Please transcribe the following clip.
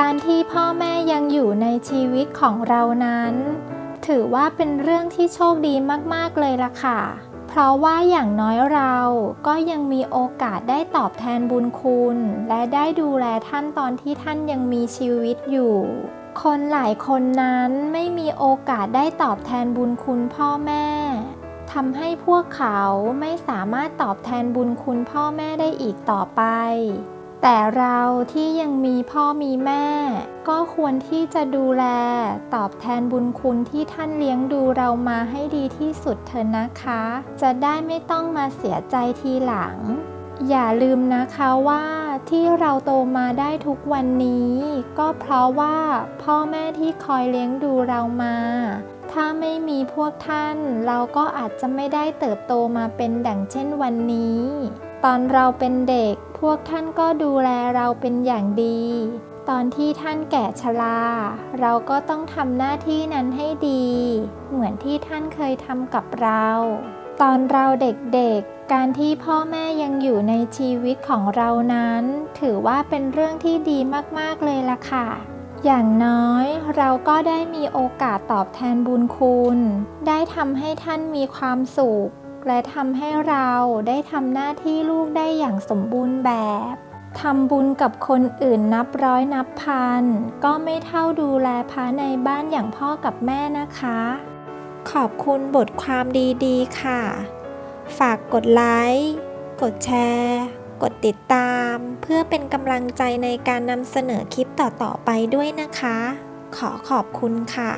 การที่พ่อแม่ยังอยู่ในชีวิตของเรานั้น ถือว่าเป็นเรื่องที่โชคดีมากๆเลยล่ะค่ะ เพราะว่าอย่างน้อยเราก็ยังมีโอกาสได้ตอบแทนบุญคุณ และได้ดูแลท่านตอนที่ท่านยังมีชีวิตอยู่ คนหลายคนนั้นไม่มีโอกาสได้ตอบแทนบุญคุณพ่อแม่ทำให้พวกเขาไม่สามารถตอบแทนบุญคุณพ่อแม่ได้อีกต่อไป แต่เราที่ยังมีพ่อมีแม่ ก็ควรที่จะดูแล ตอบแทนบุญคุณที่ท่านเลี้ยงดูเรามาให้ดีที่สุดเถอะนะคะ จะได้ไม่ต้องมาเสียใจทีหลัง อย่าลืมนะคะว่าที่เราโตมาได้ทุกวันนี้ ก็เพราะว่าพ่อแม่ที่คอยเลี้ยงดูเรามา ถ้าไม่มีพวกท่าน เราก็อาจจะไม่ได้เติบโตมาเป็นดั่งเช่นวันนี้ ตอนเราเป็นเด็ก พวกท่านก็ดูแลเราเป็นอย่างดี ตอนที่ท่านแก่ชรา เราก็ต้องทำหน้าที่นั้นให้ดี เหมือนที่ท่านเคยทำกับเรา ตอนเราเด็กๆ การที่พ่อแม่ยังอยู่ในชีวิตของเรานั้น ถือว่าเป็นเรื่องที่ดีมากๆเลยล่ะค่ะอย่างน้อยเราก็ได้มีโอกาสตอบแทนบุญคุณ ได้ทำให้ท่านมีความสุข และทำให้เราได้ทำหน้าที่ลูกได้อย่างสมบูรณ์แบบทำบุญกับคนอื่นนับร้อยนับพัน ก็ไม่เท่าดูแลพระในบ้านอย่างพ่อกับแม่นะคะ ขอบคุณบทความดีๆ ค่ะ ฝากกดไลค์กดแชร์ กดติดตาม เพื่อเป็นกำลังใจในการนำเสนอคลิปต่อๆไปด้วยนะคะ ขอขอบคุณค่ะ